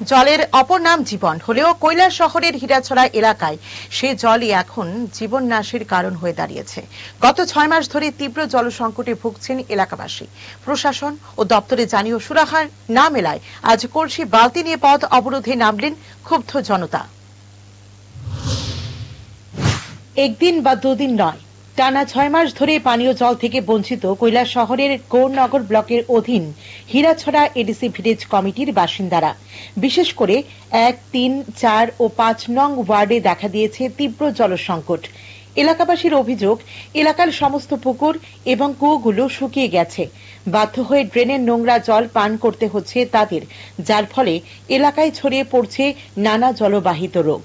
জলের অপর নাম জীবন। হলেও কৈলাস শহরের হীরাছড়া এলাকায় সে জলই এখন জীবন নাশের কারণ হয়ে দাঁড়িয়েছে। গত ছয় মাস ধরে তীব্র জল সংকটে ভুগছেন এলাকাবাসী। প্রশাসন ও দপ্তরে জানিয়েও সুরাহার না মেলায় আজ কলসি বালতি নিয়ে পথ অবরোধে নামলেন ক্ষুব্ধ জনতা। একদিন বা দুদিন নয় টানা ছয় মাস ধরে পানীয় জল থেকে বঞ্চিত কৈলাস শহরের গৌরনগর ব্লকের অধীন হীরাছড়া এডিসি ভিলেজ কমিটির বাসিন্দারা। বিশেষ করে এক, তিন, চার ও পাঁচ নং ওয়ার্ডে দেখা দিয়েছে তীব্র জলসংকট। এলাকাবাসীর অভিযোগ, এলাকার সমস্ত পুকুর এবং কুয়োগুলো শুকিয়ে গেছে। বাধ্য হয়ে ড্রেনের নোংরা জল পান করতে হচ্ছে তাদের, যার ফলে এলাকায় ছড়িয়ে পড়ছে নানা জলবাহিত রোগ।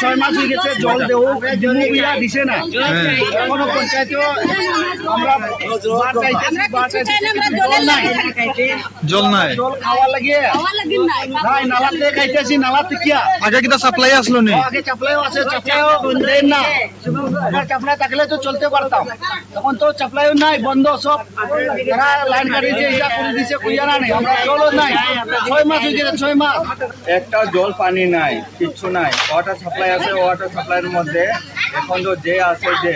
ছয় মাস হয়ে গেছে জল দেও মুভিরা দিছে না। এখনও পঞ্চায়েতেও আমরা বার চাইতেছি বার চাইতেছি কিন্তু জল নাই। জল খাওয়া লাগে। নাই নালাতে খাইতেছি নালাতে কিয়া? আগে কিটা সাপ্লাই আসলো নি? আগে চাপলাইও আছে চাপলাইও দেন না। চাপলাই থাকলে তো চলতে পারতাম। তখন তো চাপলাইও নাই বন্ধ সব। লাইন কাটিয়েছে এটা করে দিছে কুইয়ারা নেই। আমরা জলও নাই। ছয় মাস হয়ে গেছে ছয় মাস। একটা জল পানি নাই কিচ্ছু নাই। সাপ্লাই আছে ওয়াটার সাপ্লাইয়ের মধ্যে। এখন তো যে আছে যে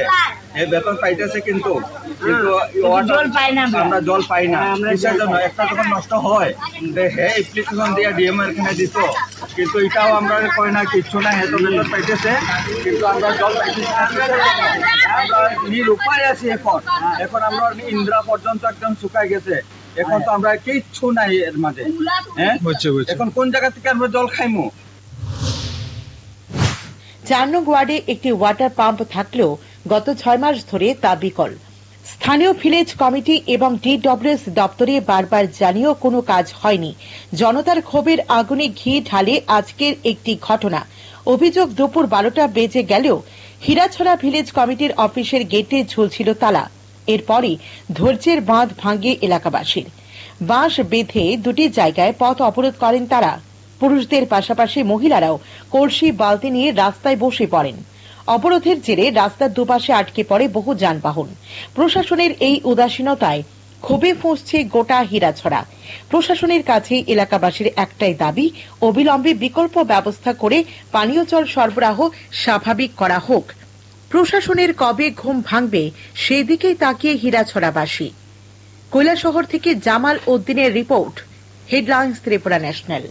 এ বেতন পাইতেছে কিন্তু কিন্তু আমরা। জল পাই না। কিসের জন্য? একটা যখন নষ্ট হয় হে অ্যাপ্লিকেশন দিয়ে ডিএম এখানে দিত কিন্তু এটাও আমরা কই না কিচ্ছু নাই হেতো বেতন পাইতেছে কিন্তু আমরা জল পাইতেছি না। আমরা নিরুপায় আছি এখন। এখন আমরা ইন্দ্রা পর্যন্ত একদম শুকাই গেছে। এখন তো আমরা কিচ্ছু নাই এর মাঝে। হ্যাঁ? এখন কোন জায়গা থেকে আমরা জল খাইমু? চার নং ওয়ার্ডে একটি ওয়াটার পাম্প থাকলেও গত ছয় মাস ধরে তা বিকল। স্থানীয় ভিলেজ কমিটি এবং ডিডব্লিউএস দপ্তরে বারবার জানিয়েও কোনো কাজ হয়নি। জনতার ক্ষোভের আগুনে ঘি ঢালে আজকের একটি ঘটনা। অভিযোগ দুপুর বারোটা বেজে গেলেও হীরাছড়া ভিলেজ কমিটির অফিসের গেটে ঝুলছিল তালা। এরপরই ধৈর্যের বাঁধ ভাঙে এলাকাবাসীর। বাঁশ বেঁধে দুটি জায়গায় পথ অবরোধ করেন তারা। পুরুষদের পাশাপাশি মহিলারাও কলসি, বালতি নিয়ে রাস্তায় বসে পড়েন। অবরোধের জেরে রাস্তার দুপাশে আটকে পড়ে বহু যানবাহন। প্রশাসনের এই উদাসীনতায় ক্ষোভে ফুঁসছে গোটা হীরাছড়া। প্রশাসনের কাছে এলাকাবাসীর একটাই দাবি, অবিলম্বে বিকল্প ব্যবস্থা করে পানীয় জল সরবরাহ স্বাভাবিক করা হোক। প্রশাসনের কবে ঘুম ভাঙবে সেদিকেই তাকিয়ে হীরাছড়াবাসী। কৈলাসহর থেকে জামাল উদ্দিনের রিপোর্ট, হেডলাইন্স ত্রিপুরা ন্যাশনাল।